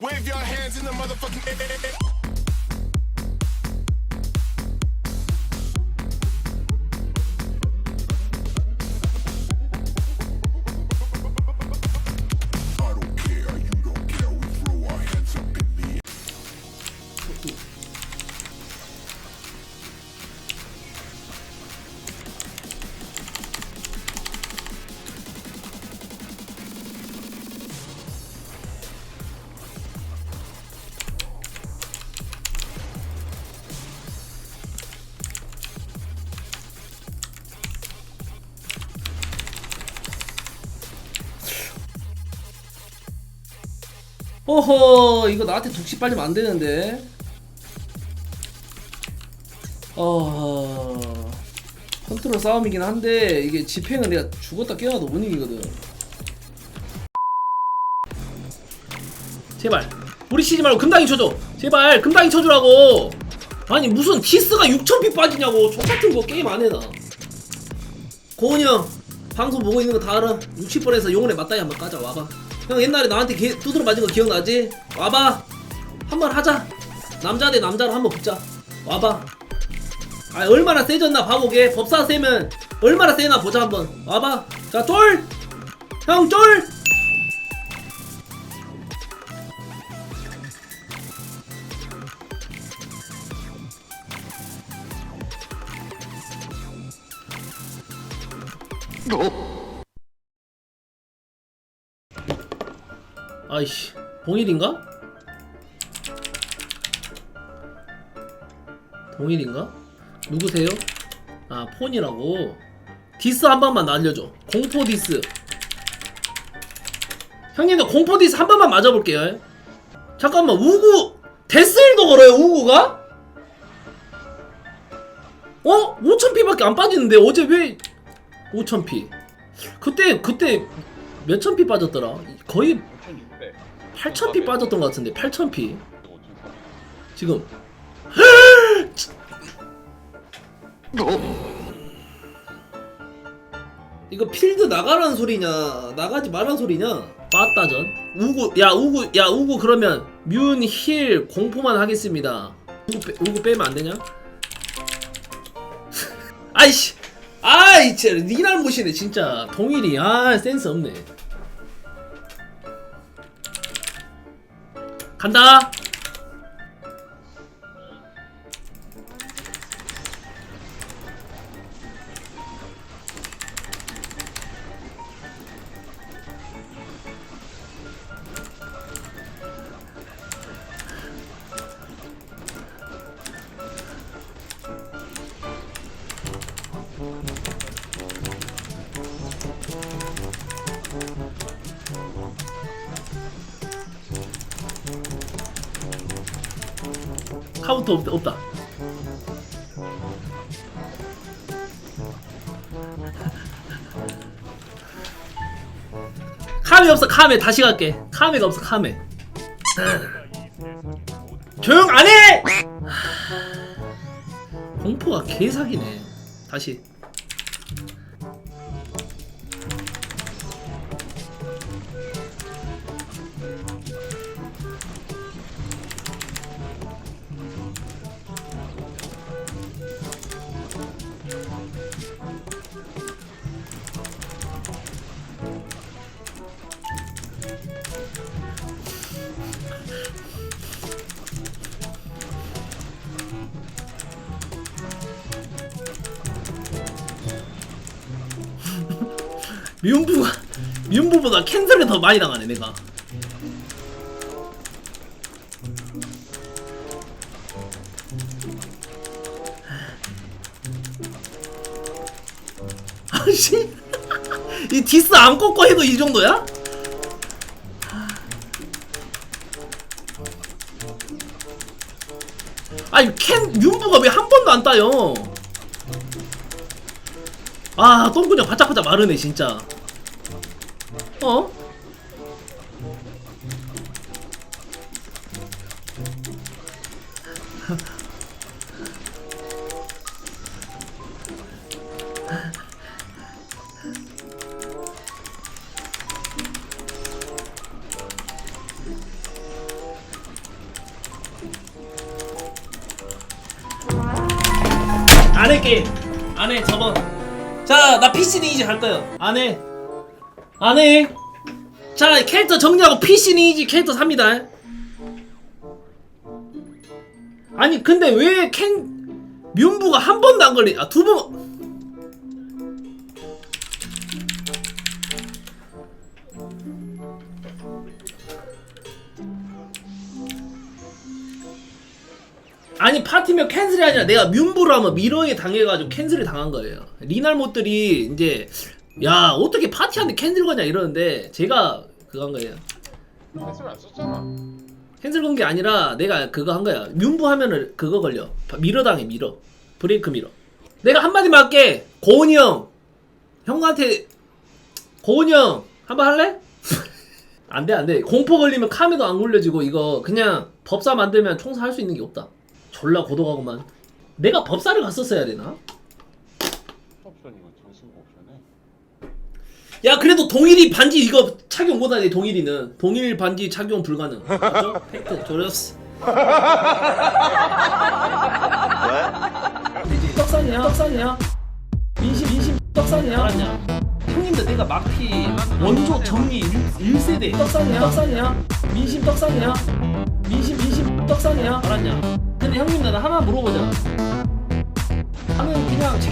Wave your hands in the motherfucking air. 어허 이거 나한테 독식 빨리면 안 되는데. 어 컨트롤 싸움이긴 한데 이게 집행은 내가 죽었다 깨어나도 못 이기거든. 제발 우리 치지 말고 금당이 쳐줘. 제발 금당이 쳐주라고. 아니 무슨 티스가 6천피 빠지냐고. 족같은 거 게임 안 해 나. 고은이 형 방송 보고 있는 거 다 알아? 60번에서 용원에 맞다이 한번 까자 와봐 형 옛날에 나한테 개, 두드러 맞은 거 기억나지? 와봐. 한번 하자. 남자 대 남자로 한번 붙자. 와봐. 아 얼마나 세졌나 봐보게. 법사 세면 얼마나 세나 보자 한번. 와봐. 자 쫄 형 쫄 아이씨 동일인가? 동일인가? 누구세요? 아 폰이라고 디스 한 번만 날려줘 공포 디스 형님들 공포 디스 한 번만 맞아볼게요 잠깐만 우구 데스일도 걸어요 우구가? 어? 5천피밖에 안 빠지는데 어제 왜 5천피 그때 그때 몇천 피 빠졌더라 거의 5,600. 8,000피 빠졌던 것 같은데 8,000피. 지금. 이거 필드 나가라는 소리냐? 나가지 말라는 소리냐? 빠따전. 우구 야 우구 야 우구 그러면 뮨 힐 공포만 하겠습니다. 우구, 빼, 우구 빼면 안 되냐? 아이씨! 아이 진짜 니날 못이네 진짜. 동일이. 아 센스 없네 간다. 카운터 없, 없다. 카메 없어 카메. 다시 갈게. 카메가 없어 카메. 조용 안해! 공포가 개사기네. 다시 미움부가 미움부보다 캔슬이 더 많이 당하네 내가 아씨 이 디스 안 꺾고 해도 이 정도야? 아니 캔 윤부가 왜 한 번도 안 따요? 아 똥구녕 바짝바짝 마르네 진짜. 어? 안해 게임. 안해 저번. 자 나 PC 니이지 갈 거예요. 안해. 안 해. 자 캐릭터 정리하고 PC 니이지 캐릭터 삽니다. 아니 근데 왜캔 뮨부가 한 번도 안 걸리 아 두 번 아니 파티면 캔슬이 아니라 내가 뮨부를 하면 미러에 당해가지고 캔슬을 당한 거예요. 리날못들이 이제 야 어떻게 파티하는데 캔슬 거냐 이러는데 제가 그거 한 거예요. 펜슬 안 썼잖아. 캔슬 건 게 아니라 내가 그거 한 거야. 뮨부 하면은 그거 걸려. 미러 당해 미러. 브레이크 미러. 내가 한마디만 할게. 고은이 형. 형한테 고은이 형 한번 할래? 안돼 안돼. 공포 걸리면 카메도 안 굴려지고 이거 그냥 법사 만들면 총사 할 수 있는 게 없다 졸라 고독하구만. 내가 법사를 갔었어야 되나? 옵션이고 정신고 옵션에. 야 그래도 동일이 반지 이거 착용 못하네 동일이는. 동일 반지 착용 불가능. 맞죠? 팩트 조렸어. 떡상이야 떡상이야. 민심 민심 떡상이야. 알았냐? 형님들 내가 막피 원조 정리 1, 세대. 떡상이야? 떡상이야. 민심 떡상이야. 민심 민심 떡상이야. 알았냐 근데 형님들 나 하나 물어보자. 나는 그냥